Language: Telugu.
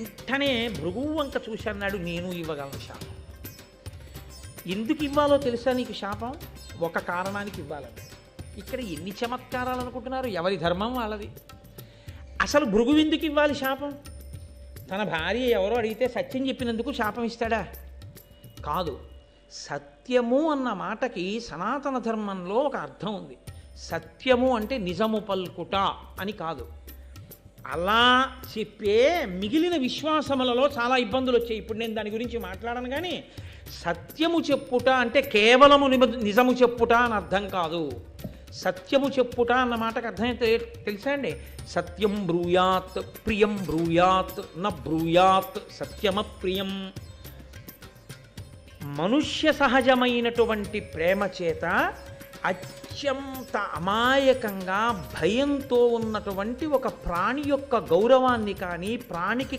వెంటనే భృగువు వంక చూసి అన్నాడు నేను ఇవ్వగలను శాపం. ఎందుకు ఇవ్వాలో తెలుసా నీకు శాపం? ఒక కారణానికి ఇవ్వాలని ఇక్కడ ఎన్ని చమత్కారాలు అనుకుంటున్నారు? ఎవరి ధర్మం వాళ్ళది? అసలు భృగు ఎందుకు ఇవ్వాలి శాపం? తన భార్య ఎవరో అడిగితే సత్యం చెప్పినందుకు శాపం ఇస్తాడా? కాదు సత్యము అన్న మాటకి సనాతన ధర్మంలో ఒక అర్థం ఉంది. సత్యము అంటే నిజము పల్కుట అని కాదు. అలా చెప్పే మిగిలిన విశ్వాసములలో చాలా ఇబ్బందులు వచ్చాయి. ఇప్పుడు నేను దాని గురించి మాట్లాడను కానీ సత్యము చెప్పుట అంటే కేవలము నిజము చెప్పుట అని అర్థం కాదు. సత్యము చెప్పుట అన్న మాటకు అర్థమైతే తెలుసా అండి? సత్యం బ్రూయాత్ ప్రియం బ్రూయాత్ న బ్రూయాత్ సత్యమ ప్రియం. మనుష్య సహజమైనటువంటి ప్రేమ చేత అత్యంత అమాయకంగా భయంతో ఉన్నటువంటి ఒక ప్రాణి యొక్క గౌరవాన్ని కానీ ప్రాణికి